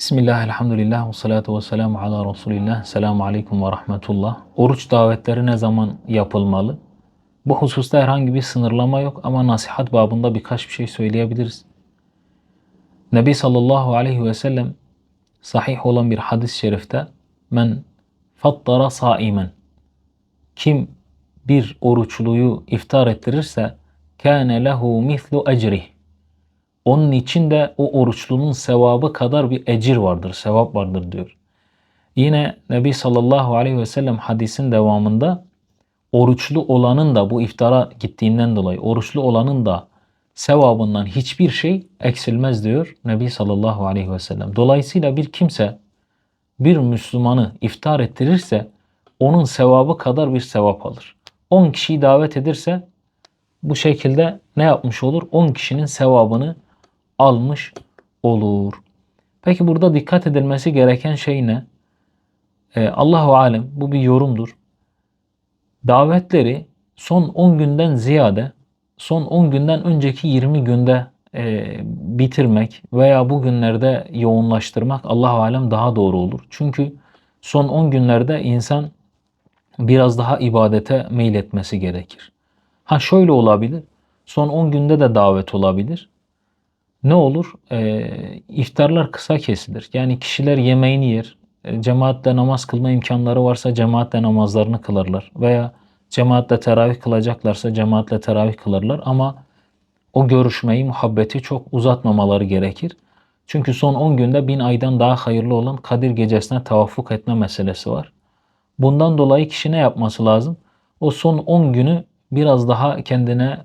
Bismillah, elhamdülillah, ve salatu ve selamu ala Resulillah. Selamu aleyküm ve rahmetullah. Oruç davetleri ne zaman yapılmalı? Bu hususta herhangi bir sınırlama yok ama nasihat babında birkaç bir şey söyleyebiliriz. Nebi sallallahu aleyhi ve sellem sahih olan bir hadis-i şerifte men fattara saimen kim bir oruçluyu iftar ettirirse kâne lehu mislu ecrih onun için de o oruçlunun sevabı kadar bir ecir vardır, sevap vardır diyor. Yine Nebi sallallahu aleyhi ve sellem hadisin devamında oruçlu olanın da bu iftara gittiğinden dolayı oruçlu olanın da sevabından hiçbir şey eksilmez diyor Nebi sallallahu aleyhi ve sellem. Dolayısıyla bir kimse bir Müslümanı iftar ettirirse onun sevabı kadar bir sevap alır. 10 kişiyi davet edirse bu şekilde ne yapmış olur? 10 kişinin sevabını almış olur. Peki burada dikkat edilmesi gereken şey ne? Ee, Allahu alem bu bir yorumdur. Davetleri son 10 günden ziyade son 10 günden önceki 20 günde e, bitirmek veya bu günlerde yoğunlaştırmak Allahu alem daha doğru olur. Çünkü son 10 günlerde insan biraz daha ibadete meyletmesi gerekir. Ha şöyle olabilir. Son 10 günde de davet olabilir ne olur? E, iftarlar kısa kesilir. Yani kişiler yemeğini yer. E, cemaatle namaz kılma imkanları varsa cemaatle namazlarını kılarlar. Veya cemaatle teravih kılacaklarsa cemaatle teravih kılarlar. Ama o görüşmeyi, muhabbeti çok uzatmamaları gerekir. Çünkü son 10 günde bin aydan daha hayırlı olan Kadir gecesine tavaffuk etme meselesi var. Bundan dolayı kişi ne yapması lazım? O son 10 günü biraz daha kendine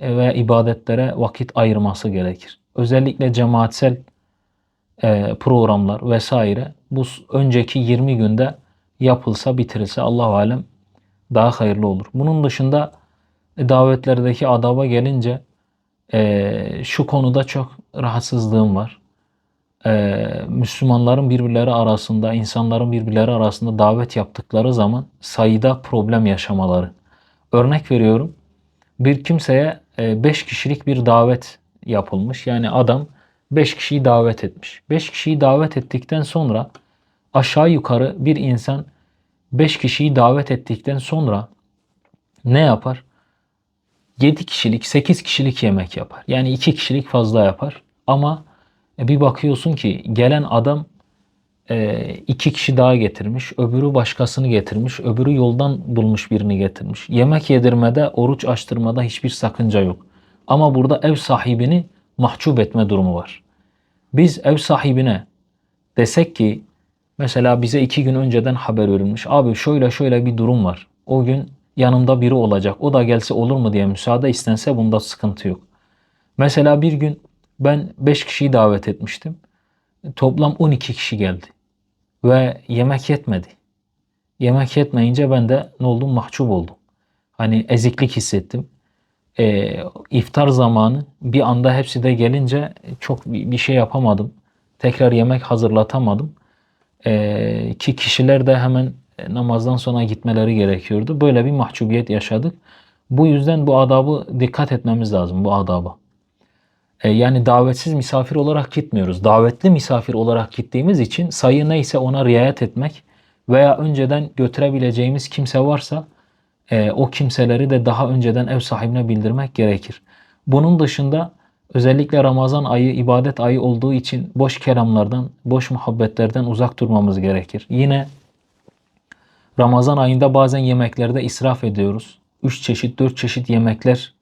ve ibadetlere vakit ayırması gerekir özellikle cemaatsel e, programlar vesaire bu önceki 20 günde yapılsa bitirilse Allah alem daha hayırlı olur. Bunun dışında e, davetlerdeki adaba gelince e, şu konuda çok rahatsızlığım var. E, Müslümanların birbirleri arasında, insanların birbirleri arasında davet yaptıkları zaman sayıda problem yaşamaları. Örnek veriyorum. Bir kimseye 5 e, kişilik bir davet yapılmış. Yani adam 5 kişiyi davet etmiş. 5 kişiyi davet ettikten sonra aşağı yukarı bir insan 5 kişiyi davet ettikten sonra ne yapar? 7 kişilik, 8 kişilik yemek yapar. Yani 2 kişilik fazla yapar. Ama e, bir bakıyorsun ki gelen adam e, iki kişi daha getirmiş, öbürü başkasını getirmiş, öbürü yoldan bulmuş birini getirmiş. Yemek yedirmede, oruç açtırmada hiçbir sakınca yok. Ama burada ev sahibini mahcup etme durumu var. Biz ev sahibine desek ki mesela bize iki gün önceden haber verilmiş. Abi şöyle şöyle bir durum var. O gün yanımda biri olacak. O da gelse olur mu diye müsaade istense bunda sıkıntı yok. Mesela bir gün ben 5 kişiyi davet etmiştim. Toplam 12 kişi geldi. Ve yemek yetmedi. Yemek yetmeyince ben de ne oldum? Mahcup oldum. Hani eziklik hissettim e, iftar zamanı bir anda hepsi de gelince çok bir şey yapamadım. Tekrar yemek hazırlatamadım. E, ki kişiler de hemen namazdan sonra gitmeleri gerekiyordu. Böyle bir mahcubiyet yaşadık. Bu yüzden bu adabı dikkat etmemiz lazım bu adaba. E, yani davetsiz misafir olarak gitmiyoruz. Davetli misafir olarak gittiğimiz için sayı neyse ona riayet etmek veya önceden götürebileceğimiz kimse varsa e, o kimseleri de daha önceden ev sahibine bildirmek gerekir. Bunun dışında özellikle Ramazan ayı ibadet ayı olduğu için boş kelamlardan, boş muhabbetlerden uzak durmamız gerekir. Yine Ramazan ayında bazen yemeklerde israf ediyoruz. Üç çeşit, dört çeşit yemekler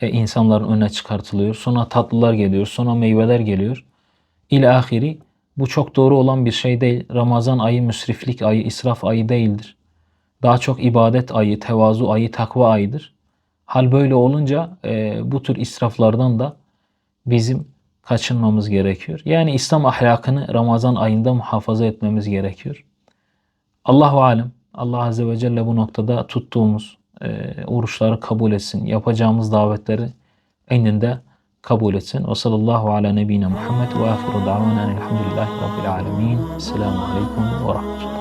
e, insanların önüne çıkartılıyor. Sonra tatlılar geliyor, sonra meyveler geliyor. İle ahiri bu çok doğru olan bir şey değil. Ramazan ayı müsriflik ayı, israf ayı değildir daha çok ibadet ayı, tevazu ayı, takva ayıdır. Hal böyle olunca e, bu tür israflardan da bizim kaçınmamız gerekiyor. Yani İslam ahlakını Ramazan ayında muhafaza etmemiz gerekiyor. Allahu alem. Allah azze ve celle bu noktada tuttuğumuz e, oruçları kabul etsin. Yapacağımız davetleri eninde kabul etsin. Ve sallallahu ala nebine Muhammed ve ahiru da'vana elhamdülillahi rabbil alemin. Selamun aleyküm ve rahmetullah.